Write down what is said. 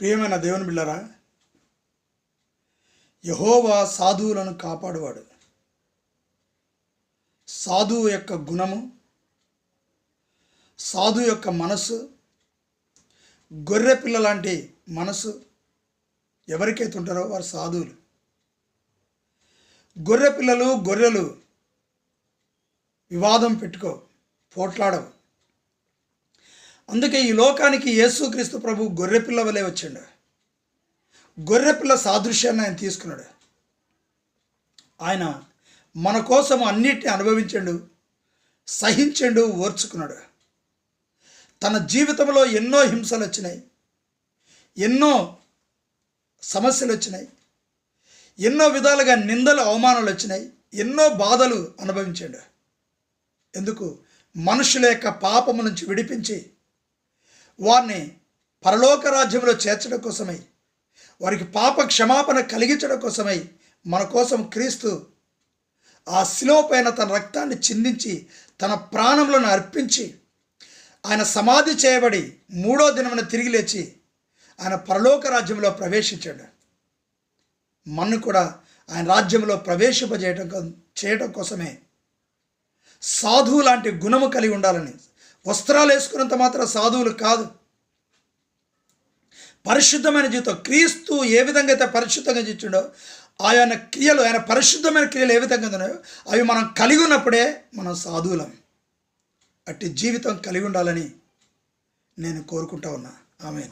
ప్రియమైన దేవుని బిళ్ళరా యహోవా సాధువులను కాపాడువాడు. సాధువు యొక్క గుణము సాధు యొక్క మనసు గొర్రె పిల్ల లాంటి మనసు ఎవరికైతే ఉంటారో వారు సాధువులు. గొర్రె పిల్లలు గొర్రెలు వివాదం పెట్టుకో పోట్లాడవు. అందుకే ఈ లోకానికి యేసుక్రీస్తు ప్రభు గొర్రెపిల్ల వలె వచ్చిండు. గొర్రెపిల్ల సాదృశ్యాన్ని ఆయన తీసుకున్నాడు. ఆయన మన కోసం అన్నిటిని అనుభవించండు సహించండు ఓర్చుకున్నాడు. తన జీవితంలో ఎన్నో హింసలు వచ్చినాయి ఎన్నో సమస్యలు వచ్చినాయి ఎన్నో విధాలుగా నిందలు అవమానాలు వచ్చినాయి ఎన్నో బాధలు అనుభవించాడు. ఎందుకు? మనుషుల యొక్క పాపము నుంచి విడిపించి వారిని పరలోక రాజ్యంలో చేర్చడం కోసమై వారికి పాప క్షమాపణ కలిగించడం కోసమై మన కోసం క్రీస్తు ఆ శిలో పైన తన రక్తాన్ని చిందించి తన ప్రాణములను అర్పించి ఆయన సమాధి చేయబడి మూడో దినమున తిరిగి లేచి ఆయన పరలోక రాజ్యంలో ప్రవేశించాడు. మన్ను కూడా ఆయన రాజ్యంలో ప్రవేశింపజేయటం చేయటం కోసమే సాధువు లాంటి గుణము కలిగి ఉండాలని వస్త్రాలు వేసుకున్నంత మాత్రం సాధువులు కాదు. పరిశుద్ధమైన జీవితం. క్రీస్తు ఏ విధంగా అయితే పరిశుద్ధంగా జీవించిండో ఆయన క్రియలు ఆయన పరిశుద్ధమైన క్రియలు ఏ విధంగా ఉన్నాయో అవి మనం కలిగి ఉన్నప్పుడే మనం సాధువులం. అట్టి జీవితం కలిగి ఉండాలని నేను కోరుకుంటా ఉన్నా. ఆమె